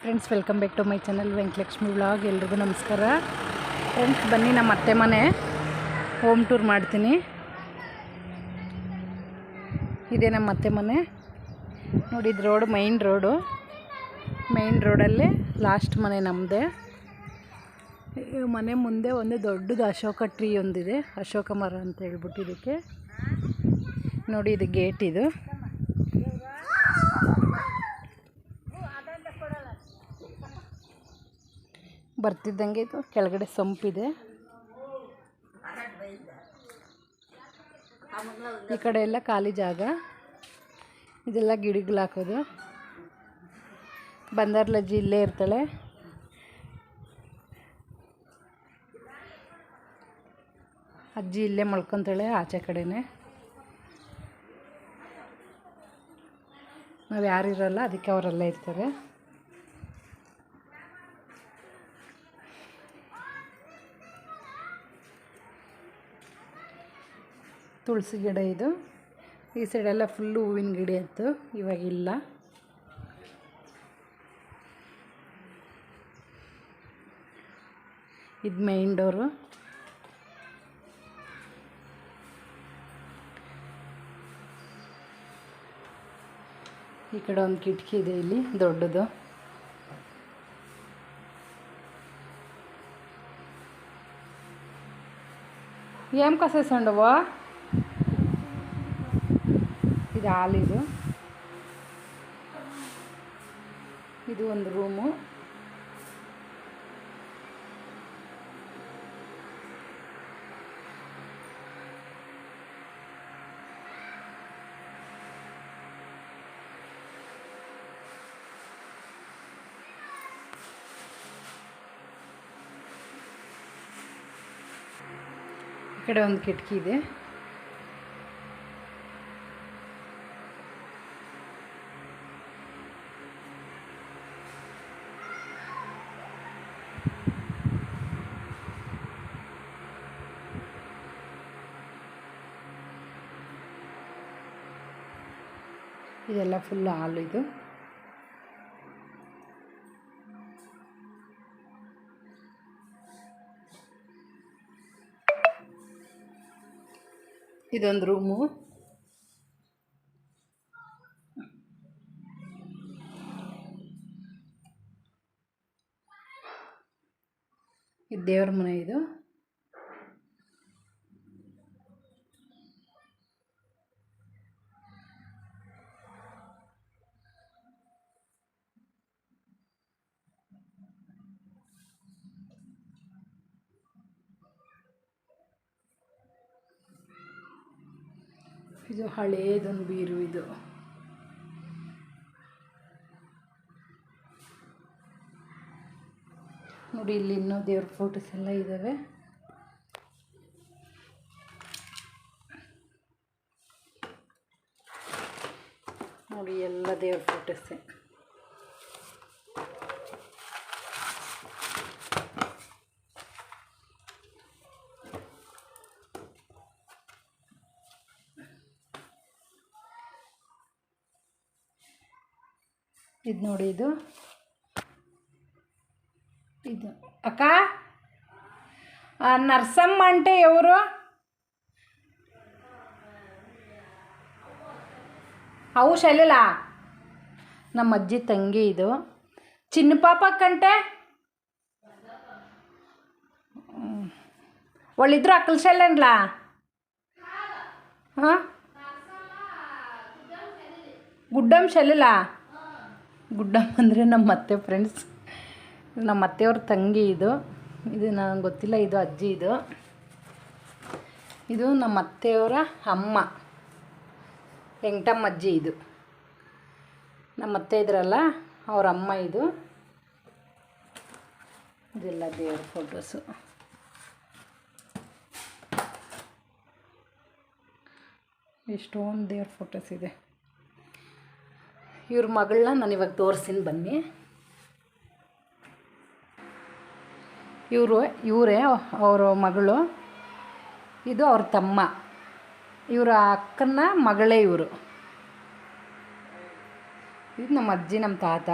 Friends welcome back to my channel Venkatalakshmi vlog ಎಲ್ರಿಗೂ ನಮಸ್ಕಾರ. Friends ಬನ್ನಿ, ನಮ್ಮ ಅತ್ತೆ ಮನೆ. ಹೋಮ್ ಟೂರ್ ಮಾಡ್ತೀನಿ. ಇದೇ ನಮ್ಮ ಅತ್ತೆ ಮನೆ. ನೋಡಿ, ಇದು ರೋಡ್ ಮೈನ್ ರೋಡು ಮೈನ್ ರೋಡಲ್ಲಿ ಲಾಸ್ಟ್ ಮನೆ ನಮ್ಮದೇ ಮನೆ ಮುಂದೆ ಒಂದು ದೊಡ್ಡದು ಅಶೋಕ ಟ್ರೀ ಒಂದಿದೆ. ಅಶೋಕ ಮರ ಅಂತ ಹೇಳ್ಬಿಟ್ಟು ಇದಕ್ಕೆ. ನೋಡಿ, ಇದು ಗೇಟ್ ಇದು. ಬರ್ತಿದ್ದಂಗೆ ಇದು. ಕೆಳಗಡೆ ಸಂಪಿದೆ. ಈ ಕಡೆ ಎಲ್ಲ ಖಾಲಿ ಜಾಗ. ಇದೆಲ್ಲ ಗಿಡಗಳು ಹಾಕೋದು. ಬಂದಾರ್ಲ ಇಲ್ಲೇ ಇರ್ತಾಳೆ. ಅಜ್ಜಿ ಇಲ್ಲೇ ಮಲ್ಕೊತಾಳೆ ಆಚೆ ಕಡೆನೇ. ನಾವು ಯಾರು ಇರಲ್ಲ, ಅದಕ್ಕೆ ಅವರೆಲ್ಲ ಇರ್ತಾರೆ. ತುಳಸಿ ಗಿಡ ಇದು. ಈ ಸೈಡೆಲ್ಲ ಫುಲ್ಲು ಹೂವಿನ ಗಿಡ ಇತ್ತು. ಇವಾಗಿಲ್ಲ ಇದು ಮೈನ್ ಡೋರು ಈ ಕಡೆ ಒಂದು ಕಿಟಕಿ ಇದೆ ಇಲ್ಲಿ, ದೊಡ್ಡದು. ಏನು ಕಸ ಸಂಡವಾ ಹಾಲಿದು ಇದು ಒಂದು ರೂಮು. ಈ ಕಡೆ ಒಂದು ಕಿಟಕಿ ಇದೆ. ಇದೆಲ್ಲ ಫುಲ್ ಹಾಲು ಇದು. ಇದೊಂದು ರೂಮು ಇದು ದೇವ್ರ ಮನೆ ಇದು. ಇದು ಹಳೇದೊಂದು ಬೀರು ಇದು. ನೋಡಿ, ಇಲ್ಲಿ ಇನ್ನೂ ದೇವ್ರ ಫೋಟೋಸ್ ಎಲ್ಲ ಇದ್ದಾವೆ ನೋಡಿ, ಎಲ್ಲ ದೇವ್ರ ಫೋಟೋಸೇ ಇದು ನೋಡಿ ಇದು. ಇದು. ಅಕ್ಕ? ನರ್ಸಮ್ಮ ಅಂಟೆ ಎವರು? ಅವು ಶೈಲಿಲ್ಲ ನಮ್ಮ ಅಜ್ಜಿ ತಂಗಿ ಇದು. ಚಿನ್ನ ಪಾಪ ಕಂಟೆ? ಒಳ್ಳಿದ್ರು ಅಕ್ಕಲ್ ಶೈಲನ್ಲಾ? ಹಾಂ? ಗುಡ್ಡಮ್ ಶೈಲಿಲ್ಲ ಗುಡ್ಡಮ್ಮ ಅಂದರೆ ನಮ್ಮ ಅತ್ತೆ ಫ್ರೆಂಡ್ಸ್ ನಮ್ಮ ಅತ್ತೆಯವ್ರ ತಂಗಿ ಇದು. ಇದು ನನಗೆ ಗೊತ್ತಿಲ್ಲ, ಇದು ಅಜ್ಜಿ ಇದು. ಇದು ನಮ್ಮ ಅತ್ತೆಯವರ ಅಮ್ಮ. ವೆಂಕಟಮ್ಮ ಅಜ್ಜಿ ಇದು. ನಮ್ಮ ಅತ್ತೆ ಇದ್ರಲ್ಲ, ಅವ್ರ ಅಮ್ಮ ಇದು. ಇದೆಲ್ಲ ದೇವ್ರ ಫೋಟೋಸು ಎಷ್ಟೊಂದು ದೇವ್ರ ಫೋಟೋಸ್ ಇದೆ. ಇವ್ರ ಮಗಳನ್ನ ನಾನು ಇವಾಗ ತೋರಿಸ್ತೀನಿ ಬನ್ನಿ. ಇವರು, ಇವರೇ ಅವರ ಮಗಳು. ಇದು ಅವ್ರ ತಮ್ಮ. ಇವರ ಅಕ್ಕನ ಮಗಳೇ ಇವರು. ಇದು ನಮ್ಮ ಅಜ್ಜಿ, ನಮ್ಮ ತಾತ.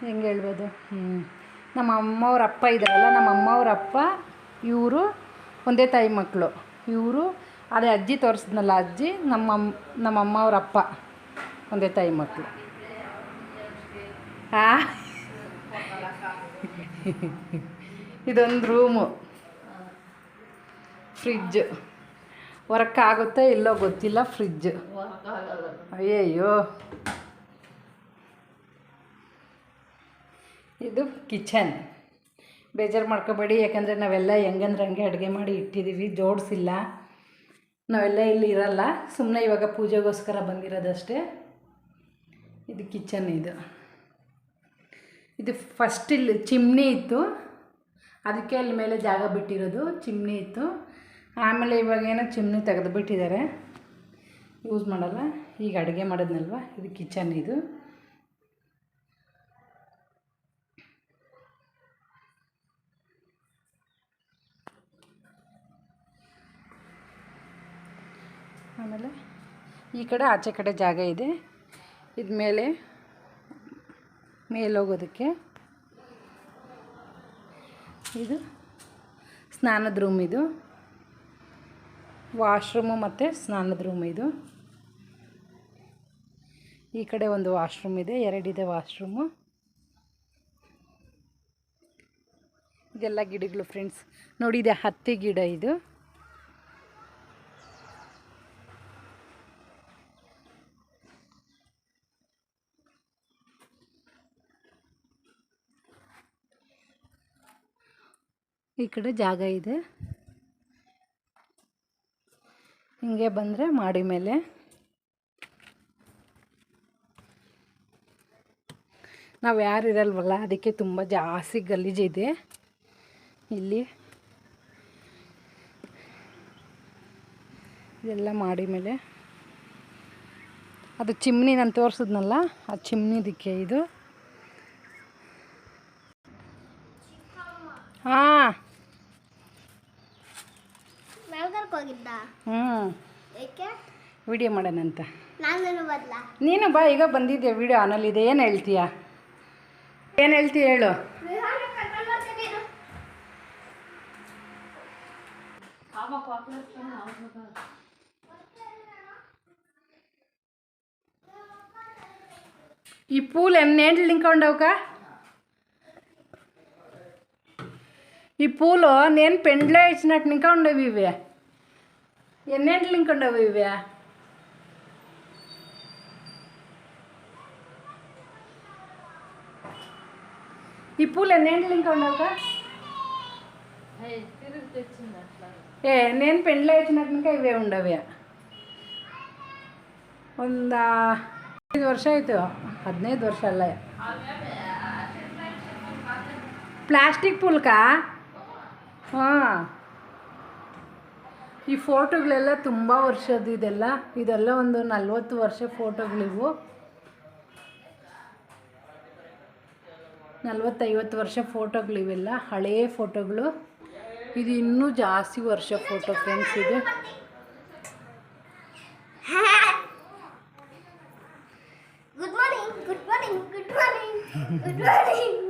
ಹೆಂಗೆ ಹೇಳ್ಬೋದು? ಹ್ಞೂ ನಮ್ಮ ಅಮ್ಮವ್ರ ಅಪ್ಪ ಇದ್ದಾರಲ್ಲ ನಮ್ಮ ಅಮ್ಮವ್ರ ಅಪ್ಪ ಇವರು ಒಂದೇ ತಾಯಿ ಮಕ್ಕಳು ಇವರು, ಅದೇ ಅಜ್ಜಿ ತೋರಿಸಿದ್ನಲ್ಲ ಅಜ್ಜಿ, ನಮ್ಮ ನಮ್ಮ ಅಮ್ಮವ್ರ ಅಪ್ಪ. ಒಂದೇ ತಾಯಿ ಮಕ್ಕಳು. ಆ? ಇದೊಂದು ರೂಮು. ಫ್ರಿಜ್ ವರ್ಕ್ ಆಗುತ್ತೋ ಇಲ್ಲೋ ಗೊತ್ತಿಲ್ಲ ಫ್ರಿಜ್ಜು ಅಯ್ಯಯ್ಯೋ. ಇದು ಕಿಚನ್. ಬೇಜಾರು ಮಾಡ್ಕೋಬೇಡಿ, ಯಾಕಂದರೆ ನಾವೆಲ್ಲ ಹೆಂಗಂದ್ರೆ ಹಂಗೆ ಅಡುಗೆ ಮಾಡಿ ಇಟ್ಟಿದ್ದೀವಿ, ಜೋಡಿಸಿಲ್ಲ. ನಾವೆಲ್ಲ ಇಲ್ಲಿ ಇರಲ್ಲ ಸುಮ್ಮನೆ ಇವಾಗ ಪೂಜೆಗೋಸ್ಕರ ಬಂದಿರೋದಷ್ಟೇ. ಇದು ಕಿಚನ್ ಇದು. ಇದು ಫಸ್ಟ್ ಇಲ್ಲಿ ಚಿಮ್ನಿ ಇತ್ತು. ಅದಕ್ಕೆ ಅಲ್ಲಿ ಮೇಲೆ ಜಾಗ ಬಿಟ್ಟಿರೋದು ಚಿಮ್ನಿ ಇತ್ತು. ಆಮೇಲೆ ಇವಾಗ ಏನೋ ಚಿಮ್ನಿ ತೆಗೆದು ಬಿಟ್ಟಿದ್ದಾರೆ. ಯೂಸ್ ಮಾಡಲ್ಲ. ಈಗ ಅಡುಗೆ ಮಾಡೋದ್ನಲ್ವ? ಇದು ಕಿಚನ್ ಇದು. ಆಮೇಲೆ ಈ ಕಡೆ ಆಚೆ ಕಡೆ ಜಾಗ ಇದೆ. ಇದು ಮೇಲೆ ಮೇಲೋಗೋದಕ್ಕೆ ಇದು ಸ್ನಾನದ ರೂಮ್ ಇದು. ವಾಶ್ರೂಮು ಮತ್ತು ಸ್ನಾನದ ರೂಮ್ ಇದು. ಈ ಕಡೆ ಒಂದು ವಾಶ್ರೂಮ್ ಇದೆ, ಎರಡಿದೆ ವಾಶ್ರೂಮು ಇದೆಲ್ಲ ಗಿಡಗಳು ಫ್ರೆಂಡ್ಸ್ ನೋಡಿ, ಇದೆ ಹತ್ತಿ ಗಿಡ ಇದು. ಈ ಕಡೆ ಜಾಗ ಇದೆ. ಹಿಂಗೆ ಬಂದರೆ ಮಾಡಿ ಮೇಲೆ. ನಾವು ಯಾರು ಇರಲ್ವಲ್ಲ, ಅದಕ್ಕೆ ತುಂಬ ಜಾಸ್ತಿ ಗಲೀಜಿದೆ ಇಲ್ಲಿ ಇದೆಲ್ಲ ಮಾಡಿ ಮೇಲೆ. ಅದು ಚಿಮ್ನಿ ನಾನು ತೋರಿಸಿದ್ನಲ್ಲ, ಆ ಚಿಮ್ನಿದಕ್ಕೆ ಇದು. ಹಾಂ. ಬೆಳಗರ್ಕ್ ಹೋಗಿದ್ದ ಹ್ಞೂ ಏಕೆ ವಿಡಿಯೋ ಮಾಡೋಣಂತ ನಾನು ಬದಲ ನೀನು ಬಾ ಈಗ ಬಂದಿದ್ದೆ ವಿಡಿಯೋ ಆನಲ್ಲಿದೆ ಏನು ಹೇಳ್ತೀಯ ಏನು ಹೇಳ್ತೀಯ ಹೇಳು ఈ పూలు ఎన్నేంట్లు ఇంకా ఉండవుక ఈ పూలు నేను పెండ్లో ఇచ్చినట్టు ఇంకా ఉండవు ఇవి ಎನ್ನೆಂಟು ಲಿಂಕ್ ಉಂಡವು ಇವೆ ಈ ಪೂಲ್ ಎನ್ನೆಂಟು ಲಿಂಕ್ ಉಂಡವ ಏ ನೇನು ಪೆಂಡ್ಲ ಹೆಚ್ಚಿನಕ ಇವೆ ಉಂಡವ್ಯ? ಒಂದು ಐದು ವರ್ಷ ಆಯಿತು ಹದಿನೈದು ವರ್ಷ ಅಲ್ಲ. ಪ್ಲಾಸ್ಟಿಕ್ ಪುಲ್ಕ? ಹಾಂ. ಈ ಫೋಟೋಗಳೆಲ್ಲ ತುಂಬ ವರ್ಷದ್ದು ಇದೆಲ್ಲ ಇದೆಲ್ಲ ಒಂದು ನಲ್ವತ್ತು ವರ್ಷ ಫೋಟೋಗಳಿವು. ನಲ್ವತ್ತೈವತ್ತು ವರ್ಷ ಫೋಟೋಗಳಿವೆಲ್ಲ ಹಳೆಯ ಫೋಟೋಗಳು. ಇದು ಇನ್ನೂ ಜಾಸ್ತಿ ವರ್ಷ ಫೋಟೋ ಫ್ರೆಂಡ್ಸ್ ಇದು. Good morning good morning good morning good morning